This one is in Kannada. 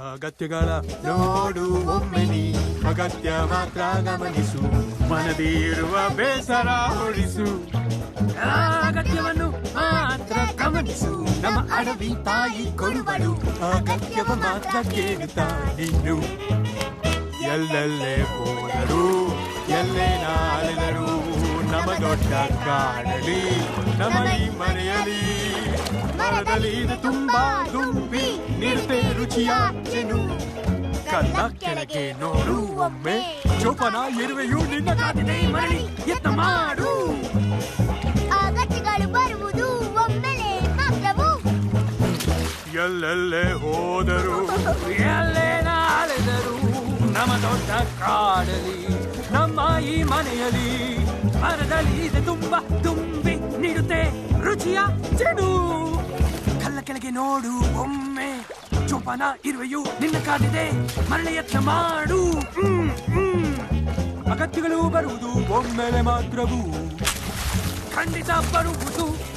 ಅಗತ್ಯಗಳ ನೋಡು ಒಮ್ಮೆ ನೀ. ಅಗತ್ಯ ಮಾತ್ರ ಗಮನಿಸು. ಮನದಿ ಇರುವ ಬೇಸರ ಹೊರಿಸು ಅಗತ್ಯವನ್ನು ಮಾತ್ರ ಗಮನಿಸು. ನಮ್ಮ ಅಡವಿ ತಾಯಿ ಕೊಡುವಳು. ಅಗತ್ಯವ ಮಾತ್ರ ಕೇಳುತ್ತಾ ಎಲ್ಲೆಲ್ಲೇ ಹೋದರು, ಎಲ್ಲೇ ನಾಳೆದರು ನಮ್ಮ ದೊಡ್ಡ ಕಾಡಲಿ ನಮಗೆ ಮನೆಯಲ್ಲಿ, ಮರದಲ್ಲಿ ಇದು ತುಂಬಾ ತುಂಬಿ, ನಿರುತೆ ರುಚಿಯ ಕಲ್ಲ ಕೆಳಗೆ ನೋಡು ಒಮ್ಮೆ ಚೋಪನ ಇರುವೆಯು ನಿನ್ನ ಕಾದಿದೆ ಮರಳಿ ಯತ್ನ ಮಾಡು. ಅಗತ್ಯಗಳು ಬರುವುದು ಒಮ್ಮೆಲೆ ಮಾತ್ರವು ಎಲ್ಲೆಲ್ಲೇ ಹೋದರು ಎಲ್ಲೇ ನಾಳೆದರು ನಮ್ಮ ದೊಡ್ಡ ಕಾಡಲಿ ನಮ್ಮ ಈ ಮನೆಯಲ್ಲಿ ಮರದಲ್ಲಿ ಇದೆ ತುಂಬ ತುಂಬಿ ನೀಡುತ್ತೆ ರುಚಿಯ ಚೆಡು ಕಲ್ಲ ಕೆಳಗೆ ನೋಡು ಒಮ್ಮೆ ಚೋಪನ ಇರುವೆಯು ನಿನ್ನ ಕಾದಿದೆ. ಮರಳಿ ಯತ್ನ ಮಾಡು. ಅಗತ್ಯಗಳು ಬರುವುದು ಒಮ್ಮೆಲೆ ಮಾತ್ರವೂ. ಖಂಡಿತ ಬರುವುದು